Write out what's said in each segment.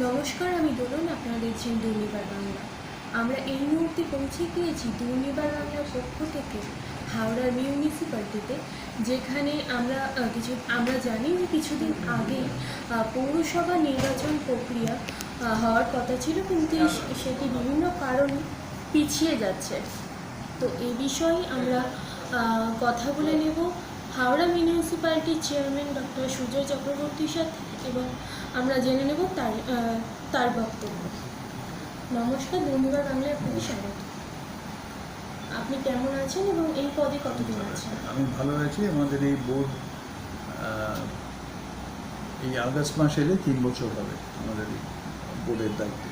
নমস্কার আমি দোলন আপনারা দেখছেন দুর্নিবার বাংলা। আমরা এই মুহূর্তে পৌঁছে গিয়েছি দুর্নিবার বাংলার পক্ষ থেকে হাওড়ার মিউনিসিপ্যালিটিতে যেখানে আমরা কিছু আমরা জানি যে কিছুদিন আহ, পৌরসভা নির্বাচন প্রক্রিয়া হওয়ার কথা ছিল কিন্তু সেটি বিভিন্ন কারণে পিছিয়ে যাচ্ছে। তো এই বিষয়ে আমরা কথা বলে নেব। হাওড়া মিউনিসিপ্যালিটির চেয়ারম্যান ডক্টর সুজয় চক্রবর্তীর সাথে এবং আমরা জেনে নেব তার তার বক্তব্য। নমস্কার ধন্যবাদ বাংলায় আপনাকে স্বাগত। আপনি কেমন আছেন এবং এই পদে কতদিন আছেন? আমি ভালো আছি। আমাদের এই বোর্ড এই আগস্ট মাস এলে তিন বছর হবে আমাদের বোর্ডের দায়িত্ব।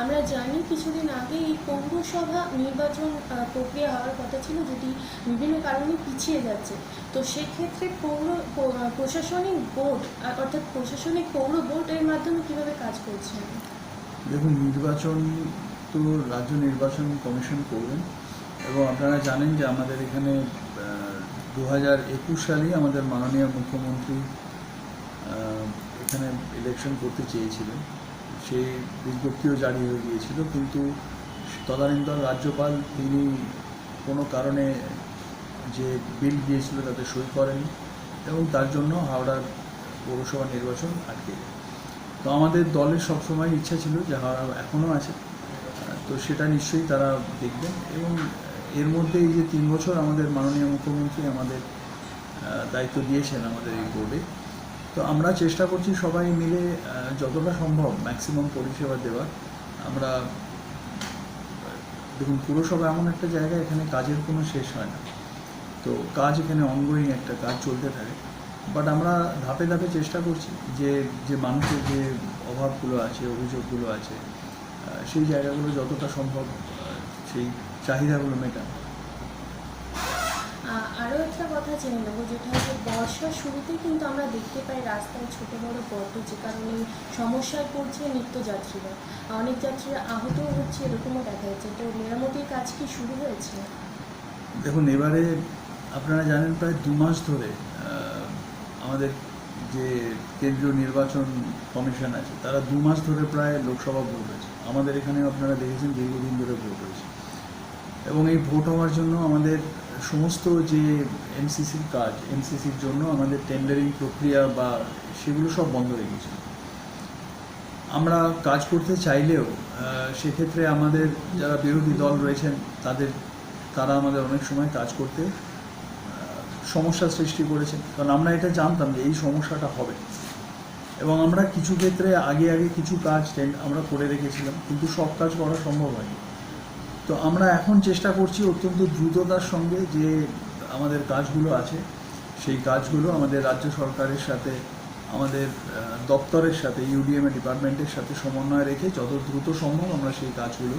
আমরা জানি কিছুদিন আগে এই পৌরসভা নির্বাচন প্রক্রিয়া হওয়ার কথা ছিল যেটি বিভিন্ন কারণে পিছিয়ে যাচ্ছে। তো সেক্ষেত্রে পৌর প্রশাসনিক বোর্ড অর্থাৎ প্রশাসনিক পৌর বোর্ড এর মাধ্যমে কীভাবে কাজ করছেন দেখুন, নির্বাচন তো রাজ্য নির্বাচন কমিশন করবেন এবং আপনারা জানেন যে আমাদের এখানে দু হাজার একুশ সালেই আমাদের মাননীয় মুখ্যমন্ত্রী এখানে ইলেকশন করতে চেয়েছিলেন। সেই বিজ্ঞপ্তিও জারি হয়ে গিয়েছিল, কিন্তু তদানীন্তন রাজ্যপাল তিনি কোনো কারণে যে বিল গিয়েছিল তাতে সই করেনি এবং তার জন্য হাওড়ার পৌরসভা নির্বাচন আটকে যায় তো আমাদের দলের সবসময় ইচ্ছা ছিল যে হাওড়া এখনও আছে, তো সেটা নিশ্চয়ই তারা দেখবেন এবং এর মধ্যে এই যে তিন বছর আমাদের মাননীয় মুখ্যমন্ত্রী আমাদের দায়িত্ব দিয়েছেন আমাদের এই বোর্ডে তো আমরা চেষ্টা করছি সবাই মিলে যতটা সম্ভব ম্যাক্সিমাম পরিষেবা দেওয়ার। আমরা, দেখুন, পুরসভা এমন একটা জায়গা এখানে কাজের কোনো শেষ হয় না। তো কাজ এখানে অনগোয়িং একটা কাজ চলতে থাকে। বাট আমরা ধাপে ধাপে চেষ্টা করছি যে যে মানুষের যে অভাবগুলো আছে, অভিযোগগুলো আছে সেই জায়গাগুলো যতটা সম্ভব সেই চাহিদাগুলো মেটানো। আরও একটা কথা জেনে নেব, যেটা হচ্ছে বর্ষার শুরুতেই কিন্তু আমরা দেখতে পাই রাস্তায় ছোট বড় গর্ত যে কারণে সমস্যায় পড়ছে নিত্যযাত্রীরা। অনেক যাত্রীরা আহতও হচ্ছে, এরকমও দেখা যাচ্ছে। তো মেরামতির কাজ কি শুরু হয়েছে? দেখুন, এবারে আপনারা জানেন প্রায় দু মাস ধরে আমাদের যে কেন্দ্রীয় নির্বাচন কমিশন আছে, তারা দু মাস ধরে প্রায় লোকসভা ভোট হয়েছে। আমাদের এখানে আপনারা দেখেছেন দীর্ঘদিন ধরে ভোট হয়েছে। এবং এই ভোট হওয়ার জন্য আমাদের সমস্ত যে এমসিসির কাজ এমসিসির জন্য আমাদের টেন্ডারিং প্রক্রিয়া বা সেগুলো সব বন্ধ রেখেছিল আমরা কাজ করতে চাইলেও সেক্ষেত্রে আমাদের যারা বিরোধী দল রয়েছেন তাদের তারা আমাদের অনেক সময় কাজ করতে আহ, সমস্যার সৃষ্টি করেছেন। কারণ আমরা এটা জানতাম যে এই সমস্যাটা হবে। এবং আমরা কিছু ক্ষেত্রে আগে আগে কিছু কাজ আমরা করে রেখেছিলাম কিন্তু সব কাজ করা সম্ভব হয়নি। তো আমরা এখন চেষ্টা করছি অত্যন্ত দ্রুততার সঙ্গে যে আমাদের কাজগুলো আছে, সেই কাজগুলো আমাদের রাজ্য সরকারের সাথে, আমাদের দপ্তরের সাথে ইউডিএম ডিপার্টমেন্টের সাথে সমন্বয় রেখে যত দ্রুত সম্ভব আমরা সেই কাজগুলো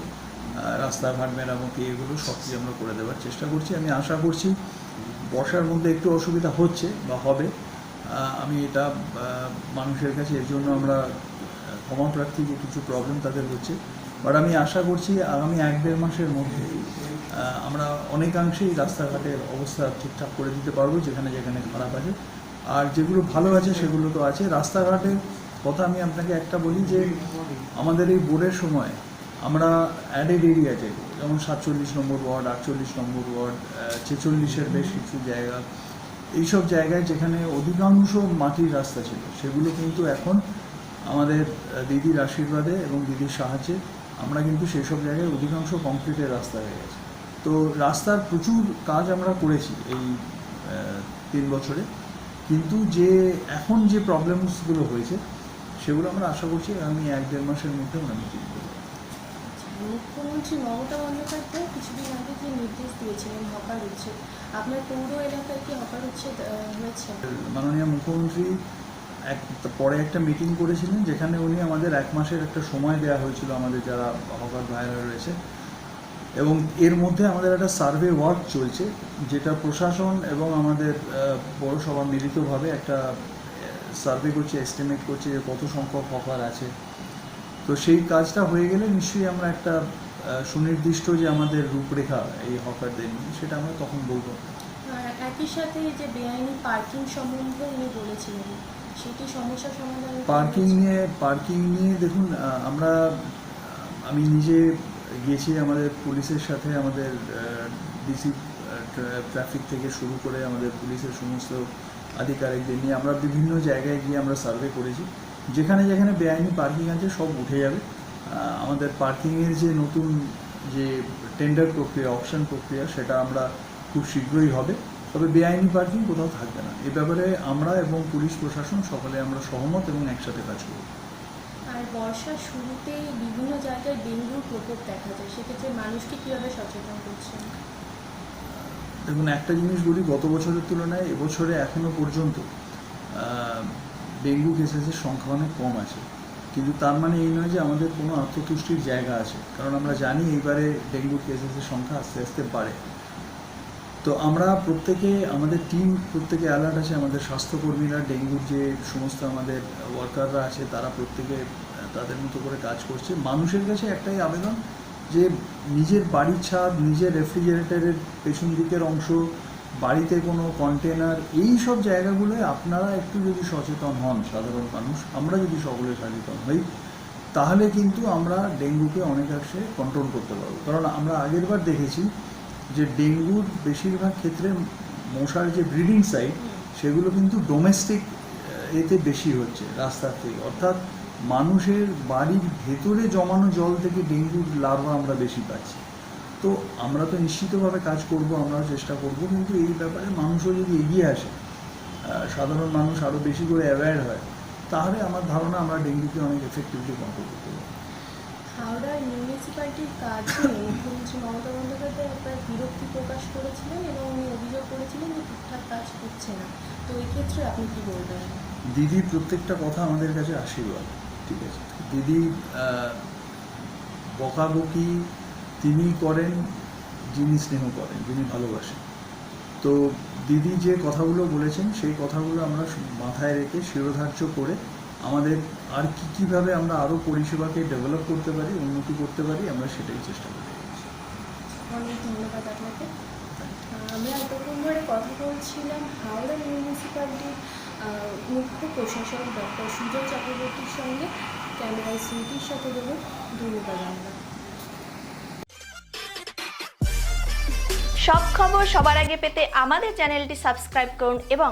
রাস্তাঘাট, মেরামতি এগুলো সব কিছু আমরা করে দেওয়ার চেষ্টা করছি। আমি আশা করছি বর্ষার মধ্যে একটু অসুবিধা হচ্ছে বা হবে আমি এটা মানুষের কাছে এর জন্য আমরা ক্ষমা প্রার্থী যে কিছু প্রবলেম তাদের হচ্ছে বাট আমি আশা করছি আগামী এক দেড় মাসের মধ্যে আমরা অনেকাংশেই রাস্তাঘাটের অবস্থা ঠিকঠাক করে দিতে পারব, যেখানে যেখানে খারাপ আছে। আর যেগুলো ভালো আছে, সেগুলো তো আছে। রাস্তাঘাটের কথা আমি আপনাকে একটা বলি যে, আমাদের এই বোর্ডের সময় আমরা অ্যাডেড এরিয়াতে যেমন সাতচল্লিশ নম্বর ওয়ার্ড, আটচল্লিশ নম্বর ওয়ার্ড ছেচল্লিশের বেশ কিছু জায়গা, এইসব জায়গায় যেখানে অধিকাংশ মাটির রাস্তা ছিল, সেগুলো কিন্তু এখন আমাদের দিদির আশীর্বাদে এবং দিদির সাহায্যে আমরা কিন্তু সেসব জায়গায় অধিকাংশ কংক্রিটের রাস্তা হয়ে গেছে। তো রাস্তার প্রচুর কাজ আমরা করেছি এই তিন বছরে। কিন্তু যে এখন যে প্রবলেমসগুলো হয়েছে সেগুলো আমরা আশা করছি আমি এক দেড় মাসের মধ্যে আমরা মিটিং করব। মুখ্যমন্ত্রী মমতা বন্দ্যোপাধ্যায় কিছুদিন আগে যে নির্দেশ দিয়েছিলেন হকার উচ্ছেদ আপনার পৌর এলাকায় কি হকার উচ্ছেদ হয়েছে? মাননীয় মুখ্যমন্ত্রী এক পরে একটা মিটিং করেছিলেন যেখানে উনি আমাদের এক মাসের একটা সময় দেওয়া হয়েছিল আমাদের যারা হকার ভাইরা রয়েছে। এবং এর মধ্যে আমাদের একটা সার্ভে ওয়ার্ক চলছে, যেটা প্রশাসন এবং আমাদের পৌরসভা মিলিতভাবে একটা সার্ভে করছে এস্টিমেট করছে যে কত সংখ্যক হকার আছে। তো সেই কাজটা হয়ে গেলে নিশ্চয়ই আমরা একটা সুনির্দিষ্ট যে আমাদের রূপরেখা এই হকারদের নিয়ে, সেটা আমরা তখন বলব। একই সাথে যে বেআইনি পার্কিং সম্বন্ধে উনি বলেছিলেন সেটি সমস্যার সমাধান পার্কিং নিয়ে পার্কিং নিয়ে দেখুন আমরা আমি নিজে গেছি আমাদের পুলিশের সাথে আমাদের ডিসি ট্রাফিক থেকে শুরু করে আমাদের পুলিশের সমস্ত আধিকারিকদের নিয়ে আমরা বিভিন্ন জায়গায় গিয়ে আমরা সার্ভে করেছি। যেখানে যেখানে বেআইনি পার্কিং আছে সব উঠে যাবে। আমাদের পার্কিংয়ের যে নতুন যে টেন্ডার প্রক্রিয়া অপশন প্রক্রিয়া সেটা আমরা খুব শীঘ্রই হবে। তবে বেআইনি পার্কিং কোথাও থাকবে না। এ ব্যাপারে আমরা এবং পুলিশ প্রশাসন সকলে আমরা সহমত এবং একসাথে কাজ করব। আর শুরুতে বিভিন্ন জায়গায় ডেঙ্গুর প্রকোপ দেখা যায় সেক্ষেত্রে মানুষকে কীভাবে সচেতন করছেন দেখুন একটা জিনিস বলি গত বছরের তুলনায় এবছরে এখনও পর্যন্ত ডেঙ্গু কেসেসের সংখ্যা অনেক কম আছে। কিন্তু তার মানে এই নয় যে আমাদের কোনো আত্মতুষ্টির জায়গা আছে। কারণ আমরা জানি এইবারে ডেঙ্গুর কেসেসের সংখ্যা আস্তে আস্তে বাড়ে। তো আমরা প্রত্যেকে, আমাদের টিম প্রত্যেকে অ্যালার্ট আছে, আমাদের স্বাস্থ্যকর্মীরা, ডেঙ্গুর যে সমস্ত আমাদের ওয়ার্কাররা আছে, তারা প্রত্যেকে তাদের মতো করে কাজ করছে। মানুষের কাছে একটাই আবেদন যে নিজের বাড়ির ছাদ, নিজের রেফ্রিজারেটরের পেছন দিকের অংশ, বাড়িতে কোনো কন্টেনার এই সব জায়গাগুলোয় আপনারা একটু যদি সচেতন হন, সাধারণ মানুষ, আমরা যদি সকলে সচেতন হই, তাহলে কিন্তু আমরা ডেঙ্গুকে অনেকাংশে কন্ট্রোল করতে পারব। কারণ আমরা আগের বার দেখেছি যে ডেঙ্গুর বেশিরভাগ ক্ষেত্রে মশার যে ব্রিডিং সাইট সেগুলো কিন্তু ডোমেস্টিক এতে বেশি হচ্ছে রাস্তার থেকে। অর্থাৎ মানুষের বাড়ির ভেতরে জমানো জল থেকে ডেঙ্গুর লার্ভা আমরা বেশি পাচ্ছি। তো আমরা তো নিশ্চিতভাবে কাজ করব আমরা চেষ্টা করব কিন্তু এই ব্যাপারে মানুষও যদি এগিয়ে আসে সাধারণ মানুষ আরও বেশি করে অ্যাওয়্যার হয় তাহলে আমার ধারণা আমরা ডেঙ্গুকে অনেক এফেক্টিভলি কন্ট্রোল করতে হাওড়ার মিউনিসিপ্যালিটির কাজে মুখ্যমন্ত্রী মমতা বন্দ্যোপাধ্যায় একবার বিরক্তি প্রকাশ করেছিলেন এবং উনি অভিযোগ করেছিলেন যে ঠিকঠাক কাজ করছে না। তো এই ক্ষেত্রে আপনি কি বলবেন? দিদির প্রত্যেকটা কথা আমাদের কাছে আশীর্বাদ, ঠিক আছে? দিদি বকাবকি তিনি করেন, যিনি স্নেহ করেন, যিনি ভালোবাসেন। তো দিদি যে কথাগুলো বলেছেন, সেই কথাগুলো আমরা মাথায় রেখে শিরোধার্য করে আমাদের আর কী কীভাবে আমরা আরও পরিষেবাকে ডেভেলপ করতে পারি উন্নতি করতে পারি আমরা সেটাই চেষ্টা করে অনেক ধন্যবাদ আপনাকে। আমরা এতক্ষণ ধরে কথা বলছিলাম হাওড়া মিউনিসিপ্যালিটির মুখ্য প্রশাসক ডক্টর সুজয় চক্রবর্তীর সঙ্গে। ক্যামেরায় স্মৃতির সাথে দেবো ধন্যবাদ আমরা সব খবর সবার আগে পেতে আমাদের চ্যানেলটি সাবস্ক্রাইব করুন এবং